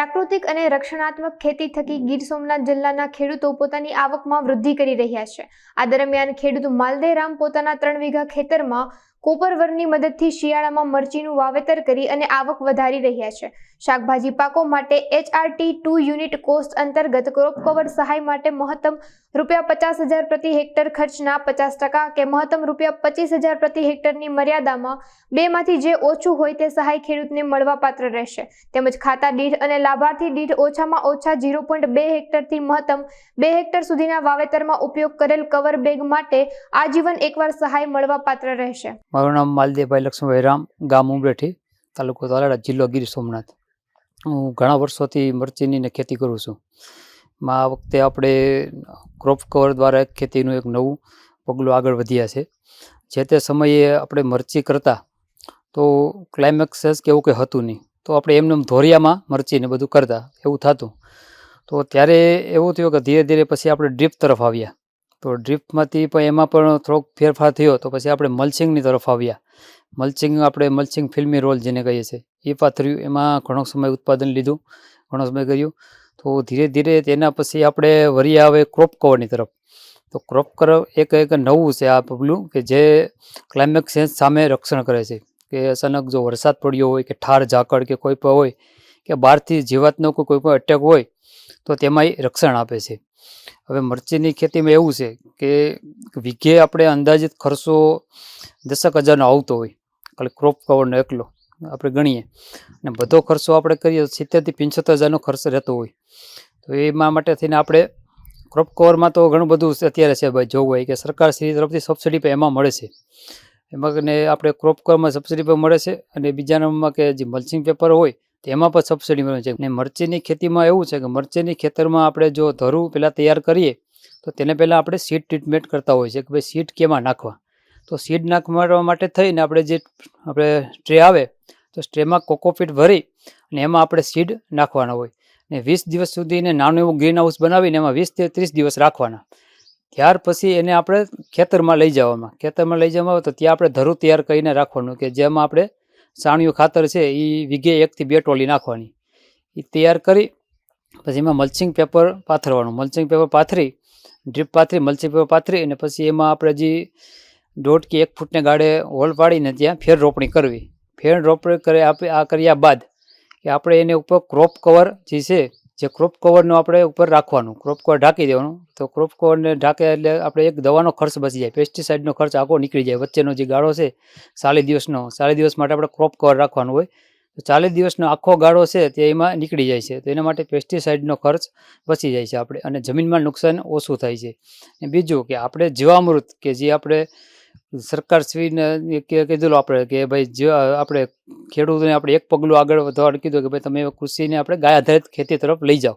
પ્રાકૃતિક અને રક્ષણાત્મક ખેતી થકી ગીર સોમનાથ જિલ્લાના ખેડૂતો પોતાની આવકમાં વૃદ્ધિ કરી રહ્યા છે. આ દરમિયાન ખેડૂત માલદેરામ પોતાના ત્રણ વીઘા ખેતરમાં કોપરવરની મદદથી શિયાળામાં મરચીનું વાવેતર કરી અને આવક વધારી રહ્યા છે. શાકભાજી પાકો માટે એચઆરટી ટુ યુનિટ કોસ્ટ અંતર્ગત ક્રોપ કવર સહાય માટે મહત્તમ રૂપિયા પચાસ હજાર પ્રતિ હેક્ટર ખર્ચના પચાસ ટકા કે મહત્તમ રૂપિયા પચીસ હજાર પ્રતિ હેક્ટરની મર્યાદામાં બેમાંથી જે ઓછું હોય તે સહાય ખેડૂતને મળવાપાત્ર રહેશે. તેમજ ખાતા દીઠ અને લાભાર્થી દીઠ ઓછામાં ઓછા ઝીરો પોઈન્ટ બે હેક્ટરથી મહત્તમ બે હેક્ટર સુધીના વાવેતરમાં ઉપયોગ કરેલ કવર બેગ માટે આજીવન એકવાર સહાય મળવાપાત્ર રહેશે. મારું નામ માલદેવભાઈ લક્ષ્મણભાઈ રામ, ગામ ઉમરેઠી, તાલુકો તાલાડા જિલ્લો ગીર સોમનાથ. હું ઘણા વર્ષોથી મરચીની ખેતી કરું છું. માં આ વખતે આપણે ક્રોપ કવર દ્વારા ખેતીનું એક નવું પગલું આગળ વધ્યા છે. જે તે સમયે આપણે મરચી કરતા તો ક્લાઇમેક્સેસ કે એવું કંઈ હતું નહીં. તો આપણે એમને એમ ધોરિયામાં મરચીને બધું કરતા, એવું થતું. તો ત્યારે એવું થયું કે ધીરે ધીરે પછી આપણે ડ્રીપ તરફ આવ્યા. તો ડ્રીપમાંથી પણ એમાં પણ થોડોક ફેરફાર થયો તો પછી આપણે મલ્ચિંગની તરફ આવ્યા. મલ્ચિંગ આપણે મલ્ચિંગ ફિલ્મી રોલ જેને કહીએ છીએ. એ પાથર્યું એમાં ઘણો સમય ઉત્પાદન લીધું, ઘણો સમય કર્યું. તો ધીરે ધીરે તેના પછી આપણે વરી આવે ક્રોપ કવરની તરફ. તો ક્રોપ કવર એક એક નવું છે આ પગલું કે જે ક્લાઇમેક્સ ચેન્જ સામે રક્ષણ કરે છે. કે અચાનક જો વરસાદ પડ્યો હોય કે ઠાર, ઝાકળ કે કોઈ પણ હોય કે બહારથી જીવાતનો કોઈ કોઈ પણ અટેક હોય તો તેમાંય રક્ષણ આપે છે. હવે મરચીની ખેતીમાં એવું છે કે વીઘે આપણે અંદાજિત ખર્ચો દસેક હજારનો આવતો હોય, ખાલી ક્રોપ કવરનો એકલો, આપણે ગણીએ. અને બધો ખર્ચો આપણે કરીએ તો સિત્તેરથી પંચોતેર હજારનો ખર્ચ રહેતો હોય. તો એમાં માટે થઈને આપણે ક્રોપ કવરમાં તો ઘણું બધું અત્યારે છે ભાઈ જોવું હોય કે સરકાર શ્રી તરફથી સબસિડી પણ એમાં મળે છે. એમાં ને આપણે ક્રોપ કવરમાં સબસિડી પણ મળે છે અને બીજા નંબરમાં કે જે મલ્ચિંગ પેપર હોય તેમાં પણ સબસિડી મળે છે. અને મરચીની ખેતીમાં એવું છે કે મરચીની ખેતરમાં આપણે જો ધરું પહેલાં તૈયાર કરીએ, તો તેને પહેલાં આપણે સીડ ટ્રીટમેન્ટ કરતા હોય છે કે ભાઈ સીડ કેમાં નાખવા? તો સીડ નાખવા માટે થઈને આપણે જે આપણે સ્ટ્રે આવે, તો સ્ટ્રેમાં કોકોપીટ ભરી અને એમાં આપણે સીડ નાખવાના હોય. ને વીસ દિવસ સુધી એને નાનું એવું ગ્રીન હાઉસ બનાવીને એમાં વીસથી ત્રીસ દિવસ રાખવાના. ત્યાર પછી એને આપણે ખેતરમાં લઈ જવામાં. ખેતરમાં લઈ જવામાં આવે તો ત્યાં આપણે ધરું તૈયાર કરીને રાખવાનું કે જેમાં આપણે સાણિયું ખાતર છે એ વીઘે એકથી બે ટોલી નાખવાની. એ તૈયાર કરી, પછી એમાં મલ્ચિંગ પેપર પાથરવાનું. મલ્ચિંગ પેપર પાથરી ડ્રીપ પાથરી મલ્ચિંગ પેપર પાથરી, અને પછી એમાં આપણે જે દોઢ કે એક ફૂટને ગાળે હોલ પાડીને ત્યાં ફેર રોપણી કરવી. ફેર રોપણી કરે આપણે આ કર્યા બાદ કે આપણે એને ઉપર ક્રોપ કવર જે છે જે ક્રોપ કવરનું આપણે ઉપર રાખવાનું ક્રોપ કવર ઢાંકી દેવાનું. તો ક્રોપ કવરને ઢાંકે એટલે આપણે એક દવાનો ખર્ચ બચી જાય. પેસ્ટિસાઇડનો ખર્ચ આખો નીકળી જાય. વચ્ચેનો જે ગાળો છે, ચાલીસ દિવસનો, ચાલીસ દિવસ માટે આપણે ક્રોપ કવર રાખવાનું હોય. તો ચાલીસ દિવસનો આખો ગાળો છે તે એમાં નીકળી જાય છે. તો એના માટે પેસ્ટિસાઇડનો ખર્ચ બચી જાય છે આપણે. અને જમીનમાં નુકસાન ઓછું થાય છે. બીજું કે આપણે જીવામૃત કે જે આપણે સરકારશ્રીને કીધેલું આપણે કે ભાઈ જે આપણે ખેડૂતોને આપણે એક પગલું આગળ વધવાનું કીધું કે ભાઈ તમે કૃષિને આપણે ગાય આધારિત ખેતી તરફ લઈ જાઓ.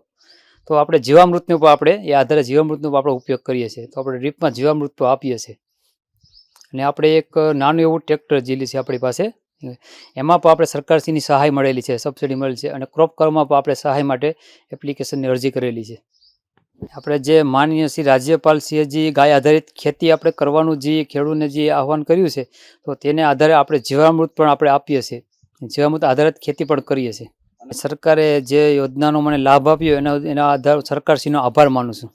તો આપણે જીવામૃતનો પણ આપણે એ આધારે જીવામૃતનો પણ આપણે ઉપયોગ કરીએ છીએ. તો આપણે ડ્રીપમાં જીવામૃત તો આપીએ છીએ. અને આપણે એક નાનું એવું ટ્રેક્ટર જીલી છે આપણી પાસે. એમાં પણ આપણે સરકારશ્રીની સહાય મળેલી છે, સબસિડી મળેલી છે અને ક્રોપ કરમાં પણ આપણે સહાય માટે એપ્લિકેશનની અરજી કરેલી છે. આપણે જે માનનીય શ્રી રાજ્યપાલશ્રીએ જે ગાય આધારિત ખેતી આપણે કરવાનું જે ખેડૂતને જે આહવાન કર્યું છે, તો તેને આધારે આપણે જીવામૃત પણ આપણે આપીએ છીએ. જીવામૃત આધારિત ખેતી પણ કરીએ છીએ. સરકારે જે યોજનાનો મને લાભ આપ્યો એના એના આધાર સરકારશ્રીનો આભાર માનું છું.